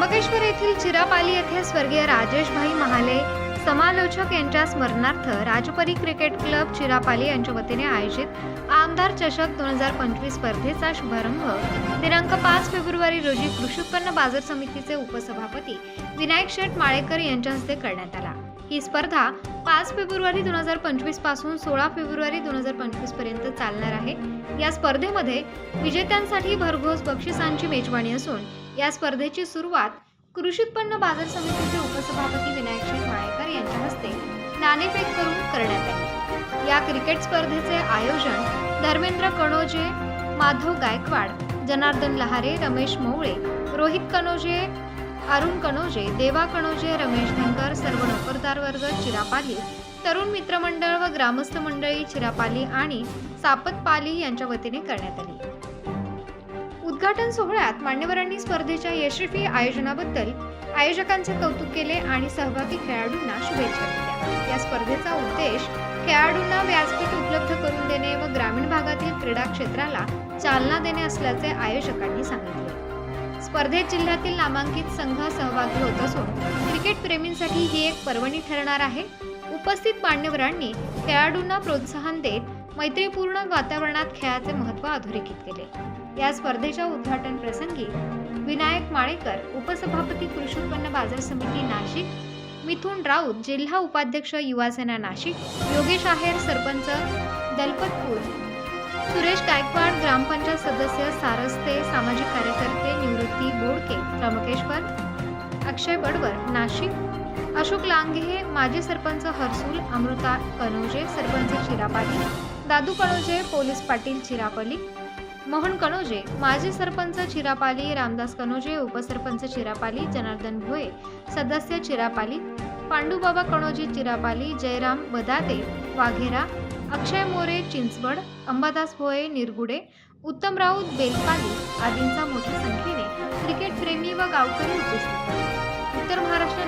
त्र्यंबकेश्वर येथील चिरापाली येथे स्वर्गीय राजेशभाई महाले समालोचक यांच्या स्मरणार्थ राजपरी क्रिकेट क्लब चिरापाली यांच्या वतीने आयोजित आमदार चषक दोन हजार पंचवीस स्पर्धेचा शुभारंभ. दिनांक पाच फेब्रुवारी रोजी कृषी उत्पन्न बाजार समितीचे उपसभापती विनायक शेठ माळेकर यांच्या हस्ते करण्यात आला. ही स्पर्धा पाच फेब्रुवारी दोन हजार पंचवीसपासून सोळा फेब्रुवारी दोन हजार पंचवीसपर्यंत चालणार आहे. या स्पर्धेमध्ये विजेत्यांसाठी भरघोस बक्षिसांची मेजवानी असून या स्पर्धेची सुरुवात कृषी उत्पन्न बाजार समितीचे उपसभापती विनायक शेठ माळेकर यांच्या हस्ते नाणेफेक करून करण्यात आली. या क्रिकेट स्पर्धेचे आयोजन धर्मेंद्र कणोजे माधव गायकवाड जनार्दन लहारे रमेश मवळे रोहित कनोजे अरुण कनोजे देवा कणोजे रमेश धनकर सर्व नोकरदार वर्ग चिरापाली तरुण मित्रमंडळ व ग्रामस्थ मंडळी चिरापाली आणि सापतपाली यांच्या वतीने करण्यात आली. उद्घाटन सोहळ्यात मान्यवरांनी स्पर्धेच्या यशस्वी आयोजनाबद्दल आयोजकांचे कौतुक केले आणि सहभागी खेळाडूंना शुभेच्छा दिल्या. या स्पर्धेचा उद्देश खेळाडूंना व्यासपीठ उपलब्ध करून देणे व ग्रामीण भागातील क्रीडा क्षेत्राला चालना देणे असल्याचे आयोजकांनी सांगितले. स्पर्धेत जिल्ह्यातील नामांकित संघ सहभागी होत असून क्रिकेट प्रेमींसाठी ही एक पर्वणी ठरणार आहे. उपस्थित मान्यवरांनी खेळाडूंना प्रोत्साहन देत मैत्रीपूर्ण वातावरणात खेळाचे महत्त्व अधोरेखित केले. या स्पर्धेच्या उद्घाटन प्रसंगी विनायक माळेकर उपसभापती कृषी उत्पन्न बाजार समिती नाशिक मिथुन राऊत जिल्हा उपाध्यक्ष युवासेना नाशिक योगेश आहेर सरपंच दलपतपूर सुरेश गायकवाड ग्रामपंचायत सदस्य सारस्ते सामाजिक कार्यकर्ते निवृत्ती बोडके त्र्यंबकेश्वर अक्षय बडवर नाशिक अशोक लांघे माजी सरपंच हर्सूल अमृता कनोजे सरपंच चिरापाली दादू कणोजे पोलीस पाटील चिरापली मोहन कणोजे माजी सरपंच चिरापाली रामदास कणोजे उपसरपंच चिरापाली जनार्दन भोये सदस्य चिरापाली पांडुबाबा कणोजी चिरापाली जयराम बदाते वाघेरा अक्षय मोरे चिंचवड अंबादास भोये निरगुडे उत्तम राऊत बेलपाली आदींचा मोठ्या संख्येने क्रिकेट प्रेमी व गावकरी उपस्थित उत्तर महाराष्ट्र